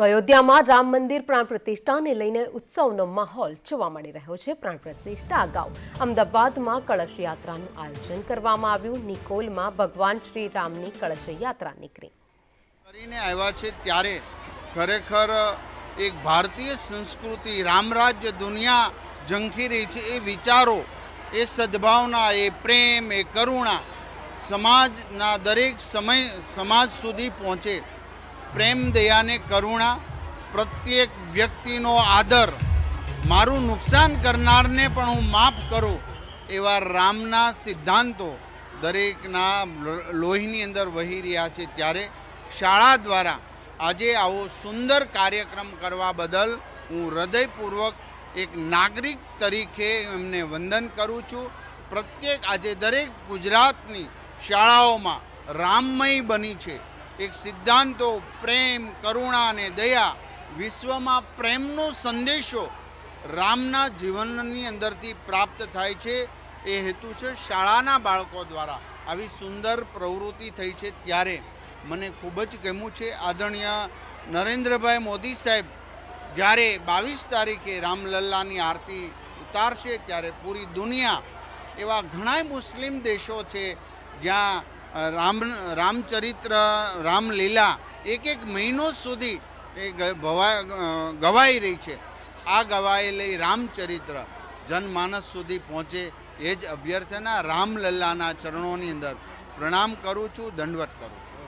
તો અયોધ્યામાં રામ મંદિર પ્રાણ પ્રતિષ્ઠાને લઈને ઉત્સવનો માહોલ જોવા મળી રહ્યો છે. પ્રાણ પ્રતિષ્ઠા અગાઉ અમદાવાદમાં કળશ યાત્રાનું આયોજન કરવામાં આવ્યું. નિકોલમાં ભગવાન શ્રી રામની કળશ યાત્રા નીકળી. કરીને આવ્યા છે ત્યારે ખરેખર એક ભારતીય સંસ્કૃતિ, રામરાજ્ય દુનિયા ઝંખી રહી છે. એ વિચારો, એ સદભાવના, એ પ્રેમ, એ કરુણા સમાજના દરેક સમય, સમાજ સુધી પહોંચે. પ્રેમ દયાને કરુણા પ્રત્યેક વ્યક્તિનો આદર. મારું નુકસાન કરનારને પણ હું માફ કરું એવા રામના સિદ્ધાંતો દરેકના લોહીની અંદર વહી રહ્યા છે. ત્યારે શાળા દ્વારા આજે આવો સુંદર કાર્યક્રમ કરવા બદલ હું હૃદયપૂર્વક એક નાગરિક તરીકે એમને વંદન કરું છું. પ્રત્યેક આજે દરેક ગુજરાતની શાળાઓમાં રામમય બની છે. એક સિદ્ધાંતો, પ્રેમ, કરુણા અને દયા વિશ્વમાં પ્રેમનો સંદેશો રામના જીવનની અંદરથી પ્રાપ્ત થાય છે. એ હેતુ છે શાળાના બાળકો દ્વારા આવી સુંદર પ્રવૃત્તિ થઈ છે ત્યારે. મને ખૂબ જ ગમ્યું છે. આદરણીય નરેન્દ્રભાઈ મોદી સાહેબ, જ્યારે બાવીસ તારીખે રામલલ્લાની આરતી ઉતારશે ત્યારે પૂરી દુનિયા એવા ઘણાય મુસ્લિમ દેશો છે જ્યાં રામ, રામચરિત્ર, રામલીલા એક એક મહિનો સુધી એ ગવાઈ રહી છે. આ ગવાયેલી રામચરિત્ર જનમાનસ સુધી પહોંચે એ જ અભ્યર્થના રામલલ્લાના ચરણોની અંદર. પ્રણામ કરું છું, દંડવત કરું છું.